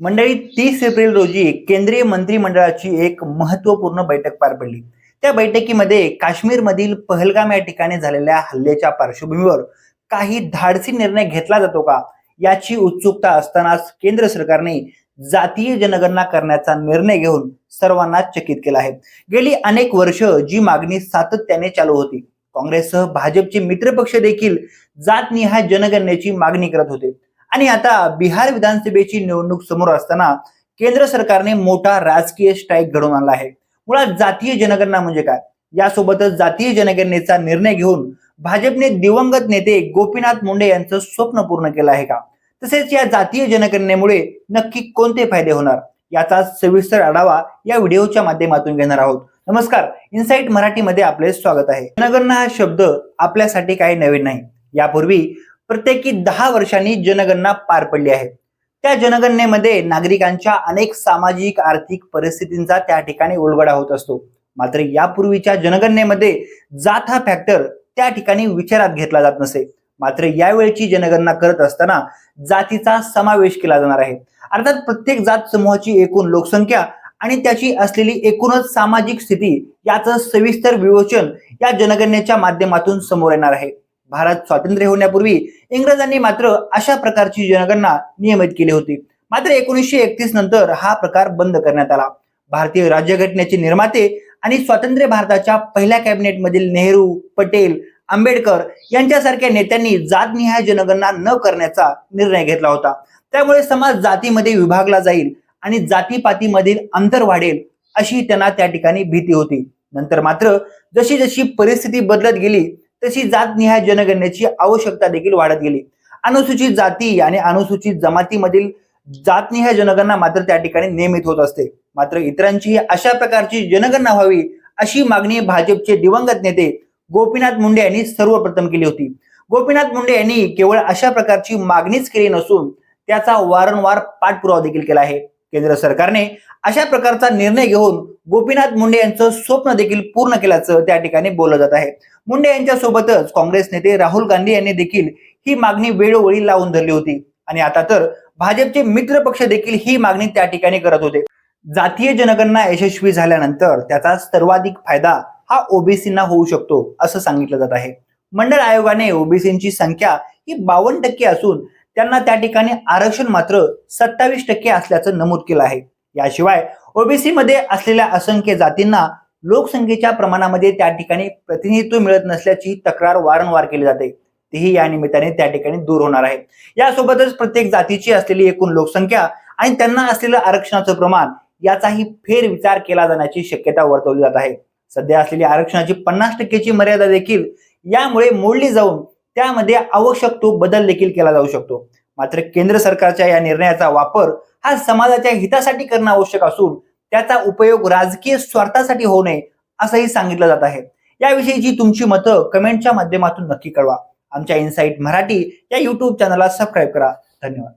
मंडळी तीस एप्रिल रोजी केंद्रीय मंत्रिमंडळाची एक महत्त्वपूर्ण बैठक पार पडली. त्या बैठकीमध्ये काश्मीरमधील पहलगाम या ठिकाणी झालेल्या हल्ल्याच्या पार्श्वभूमीवर काही धाडसी निर्णय घेतला जातो का? याची उत्सुकता असतानाच केंद्र सरकारने जातीय जनगणना करण्याचा निर्णय घेऊन सर्वांना चकित केला आहे. गेली अनेक वर्ष जी मागणी सातत्याने चालू होती. काँग्रेससह भाजपचे मित्रपक्ष देखील जातनिहाय जनगणनेची मागणी करत होते. आणि आता बिहार विधानसभेची निवडणूक समोर असताना केंद्र सरकारने मोठा राजकीय स्ट्राईक घडवून आणला आहे. मुळात जातीय जनगणना म्हणजे काय? यासोबतच जातीय जनगणनेचा निर्णय घेऊन भाजपने दिवंगत नेते गोपीनाथ मुंडे यांचं स्वप्न पूर्ण केलं आहे का? तसेच या जातीय जनगणनेमुळे नक्की कोणते फायदे होणार? याचा सविस्तर आढावा या व्हिडिओच्या माध्यमातून घेणार आहोत. नमस्कार इनसाईट मराठीमध्ये आपले स्वागत आहे. जनगणना हा शब्द आपल्यासाठी काही नवीन नाही. यापूर्वी प्रत्येकी दहा वर्षांनी जनगणना पार पडली आहे. त्या जनगणनेमध्ये नागरिकांच्या अनेक सामाजिक आर्थिक परिस्थितींचा त्या ठिकाणी उलगडा होत असतो. मात्र यापूर्वीच्या जनगणनेमध्ये जात हा फॅक्टर त्या ठिकाणी विचारात घेतला जात नसे. मात्र यावेळची जनगणना करत असताना जातीचा समावेश केला जाणार आहे. अर्थात प्रत्येक जात समूहाची एकूण लोकसंख्या आणि त्याची असलेली एकूणच सामाजिक स्थिती याचं सविस्तर विवोचन या जनगणनेच्या माध्यमातून समोर येणार आहे. भारत स्वातंत्र्य होण्यापूर्वी इंग्रजांनी मात्र अशा प्रकारची जनगणना नियमित केली होती. मात्र एकोणीसशे एकतीस नंतर हा प्रकार बंद करण्यात आला. भारतीय राज्यघटनेचे निर्माते आणि स्वातंत्र्य भारताच्या पहिल्या कॅबिनेटमधील नेहरू पटेल आंबेडकर यांच्यासारख्या नेत्यांनी जातनिहाय जनगणना न करण्याचा निर्णय घेतला होता. त्यामुळे समाज जातीमध्ये विभागला जाईल आणि जातीपातीमधील अंतर वाढेल अशी त्यांना त्या ठिकाणी भीती होती. नंतर मात्र जशी जशी परिस्थिती बदलत गेली तशी जातनिहाय जनगणनेची आवश्यकता देखील वाढत गेली. अनुसूचित जाती आणि अनुसूचित जमातीमधील जातनिहाय जनगणना मात्र त्या ठिकाणी नियमित होत असते. मात्र इतरांची अशा प्रकारची जनगणना व्हावी अशी मागणी भाजपचे दिवंगत नेते गोपीनाथ मुंडे यांनी सर्वप्रथम केली होती. गोपीनाथ मुंडे यांनी केवळ अशा प्रकारची मागणीच केली नसून त्याचा वारंवार पाठपुरावा देखील केला आहे. केंद्र सरकारने अशा प्रकारचा निर्णय घेऊन गोपीनाथ मुंडे यांचं स्वप्न देखील पूर्ण केल्याचं त्या ठिकाणी बोललं जात आहे. मुंडे यांच्या सोबतच काँग्रेस नेते राहुल गांधी यांनी देखील ही मागणी वेळोवेळी लावून धरली होती. आणि आता तर भाजपचे मित्र पक्ष देखील ही मागणी त्या ठिकाणी करत होते. जातीय जनगणना यशस्वी झाल्यानंतर त्याचा सर्वाधिक फायदा हा ओबीसींना होऊ शकतो असं सांगितलं जात आहे. मंडळ आयोगाने ओबीसींची संख्या ही बावन्न टक्के असून त्यांना त्या ठिकाणी आरक्षण मात्र सत्तावीस टक्के असल्याचं नमूद केलं आहे. याशिवाय ओबीसी मध्ये असलेल्या असंख्य जातींना लोकसंख्येच्या प्रमाणामध्ये त्या ठिकाणी प्रतिनिधित्व मिळत नसल्याची तक्रार वारंवार केली जाते. तेही या निमित्ताने त्या ठिकाणी दूर होणार आहे. यासोबतच प्रत्येक जातीची असलेली एकूण लोकसंख्या आणि त्यांना असलेलं आरक्षणाचं प्रमाण याचाही फेर विचार केला जाण्याची शक्यता वर्तवली जात आहे. सध्या असलेली आरक्षणाची पन्नास टक्केची मर्यादा देखील यामुळे मोडली जाऊन त्यामध्ये आवश्यक तो बदल देखील केला जाऊ शकतो. मात्र केंद्र सरकारच्या या निर्णयाचा वापर हा समाजाच्या हितासाठी करणं आवश्यक असून त्याचा उपयोग राजकीय स्वार्थासाठी होऊ नये असंही सांगितलं जात आहे. याविषयीची तुमची मतं कमेंटच्या माध्यमातून नक्की कळवा. आमच्या इनसाईट मराठी या युट्यूब चॅनलला सबस्क्राईब करा. धन्यवाद.